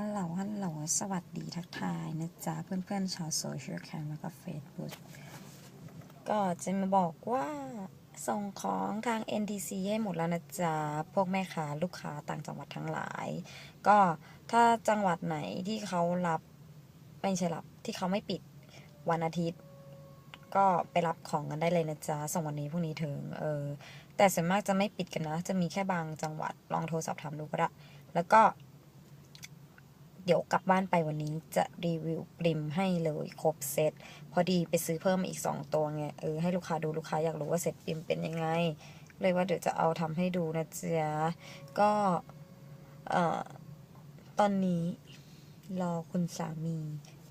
ฮัลโหล ฮัลโหล สวัสดีทักทายนะจ๊ะ เพื่อนๆ ชาวโซเชียลแคมแล้วก็เฟซบุ๊กก็จะมาบอกว่าส่งของทาง NTC ให้หมดแล้วนะจ๊ะ พวกแม่ค้าลูกค้าต่างจังหวัดทั้งหลาย ก็ถ้าจังหวัดไหนที่เขารับไม่ใช่รับที่เขาไม่ปิดวันอาทิตย์ ก็ไปรับของกันได้เลยนะจ๊ะ ส่งวันนี้พรุ่งนี้ถึง เออ แต่ส่วนมากจะไม่ปิดกันนะ จะมีแค่บางจังหวัดลองโทรสอบถามดูก็ได้ แล้วก็ ดี๋ยวกลับบ้านไปวันนี้จะรีวิวปริมให้เลยครบเซตพอดีไปซื้อเพิ่มอีก 2 ตัวไงเออให้ลูกค้าดูลูกค้าอยากรู้ว่าเซตปริมเป็นยังไง เลยว่าเดี๋ยวจะเอาทำให้ดูนะจ๊ะก็เอ่อตอนนี้รอคุณสามี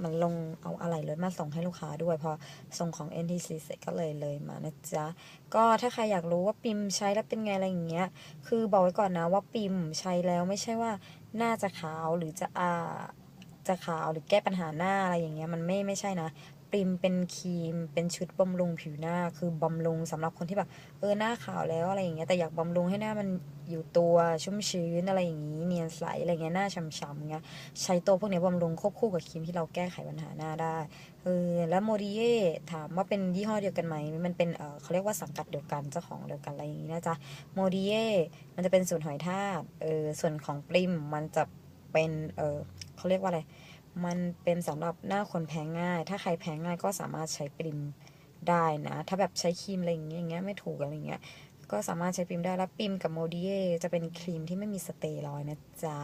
มันลงเอาอะไรรถมาส่งให้ลูกค้าด้วยพอส่งของ NTC เสร็จก็เลยเลยมานะจ๊ะ ก็ถ้าใครอยากรู้ว่าปิมใช้แล้วเป็นไงอะไรอย่างเงี้ย คือบอกไว้ก่อนนะว่าปิมใช้แล้วไม่ใช่ว่าหน้าจะขาวหรือจะอาจะขาวหรือแก้ปัญหาหน้าอะไรอย่างเงี้ยมันไม่ไม่ใช่นะ ปริมเป็นครีม เป็นชุดบำรุงผิวหน้า คือบำรุงสำหรับคนที่แบบเออหน้าขาวแล้วอะไรอย่างเงี้ยแต่อยากบำรุงให้หน้ามันอยู่ตัวชุ่มชื้นอะไรอย่างงี้เนียนใสอะไรเงี้ยหน้าฉ่ำๆเงี้ยใช้ตัวพวกเนี้ยบำรุงควบคู่กับครีมที่เราแก้ไขปัญหาหน้าได้เออแล้วโมดิเย่ถามว่าเป็นยี่ห้อเดียวกันไหมมันเป็นเออเขาเรียกว่าสังกัดเดียวกันเจ้าของเดียวกันอะไรอย่างงี้นะจ๊ะโมดิเย่มันจะเป็นสูตรหอยทากเออส่วนของปริมมันจะเป็นเออเขาเรียกว่าอะไร มันเป็นสำหรับหน้าคนแพ้ง่าย ถ้าใครแพ้ง่ายก็สามารถใช้ปริมได้นะ ถ้าแบบใช้ครีมอะไรอย่างเงี้ยไม่ถูกอะไรเงี้ย ก็สามารถใช้ปริมได้ แล้วปริมกับโมดิเย่จะเป็นครีมที่ไม่มีสเตียรอยนะจ๊ะ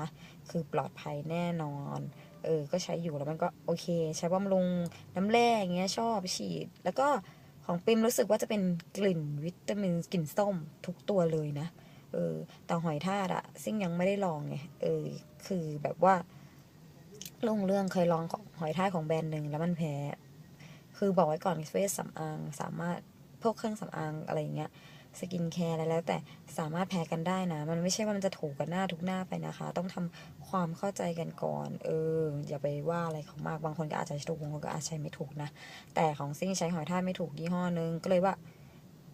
คือปลอดภัยแน่นอน เออ ก็ใช้อยู่แล้วมันก็โอเค ใช้บำรุงน้ำแร่อย่างเงี้ยชอบฉีด แล้วก็ของปริมรู้สึกว่าจะเป็นกลิ่นวิตามินกลิ่นส้มทุกตัวเลยนะ เออ แต่หอยทากอะซิ่งยังไม่ได้ลองไง เออ คือแบบว่า ลงเรื่องเคยลองของหอยทากของแบรนด์หนึ่งแล้วมันแพ้ คือบอกไว้ก่อนเฟสสำอางสามารถพวกเครื่องสำอางอะไรอย่างเงี้ยสกินแคร์อะไรแล้ว แต่สามารถแพ้กันได้นะ มันไม่ใช่ว่ามันจะถูกกับหน้าทุกหน้าไปนะคะ ต้องทำความเข้าใจกันก่อน เออ อย่าไปว่าอะไรเขามากบางคนก็อาจจะถูกบางคนก็อาจจะใช้ไม่ถูกนะ แต่ของซิ่งใช้หอยทากไม่ถูกยี่ห้อนึงก็เลยว่า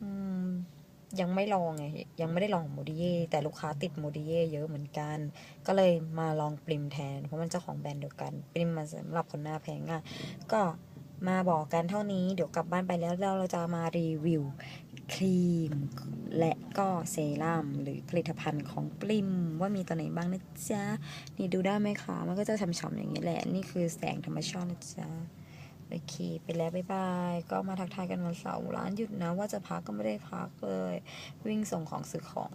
อืม ยังไม่ลองไงยังไม่ได้ลองโมดิเย่แต่ลูกค้าติดโมดิเย่เยอะเหมือนกัน ก็เลยมาลองปริมแทน เพราะมันเจ้าของแบรนด์เดียวกันปริมมันสำหรับคนหน้าแพงง่ายก็มาบอกกันเท่านี้เดี๋ยวกลับบ้านไปแล้วเราจะมารีวิวครีม และก็เซรั่มหรือผลิตภัณฑ์ของปริมว่ามีตัวไหนบ้างนะจ๊ะ นี่ดูได้ไหมคะ มันก็จะฉ่ำๆอย่างนี้แหละ นี่คือแสงธรรมชาตินะจ๊ะ โอเค ไปแล้วบ๊ายบาย ก็มาทักทายกันวันเสาร์ร้านหยุดนะ ว่าจะพักก็ไม่ได้พักเลย วิ่งส่งของซื้อของ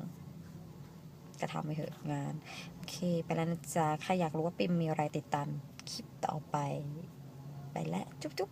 กระทำไปเถอะงาน โอเค ไปแล้วนะจ๊ะ ใครอยากรู้ว่าปิมมีอะไรติดตามคลิปต่อไป ไปแล้ว จุ๊บ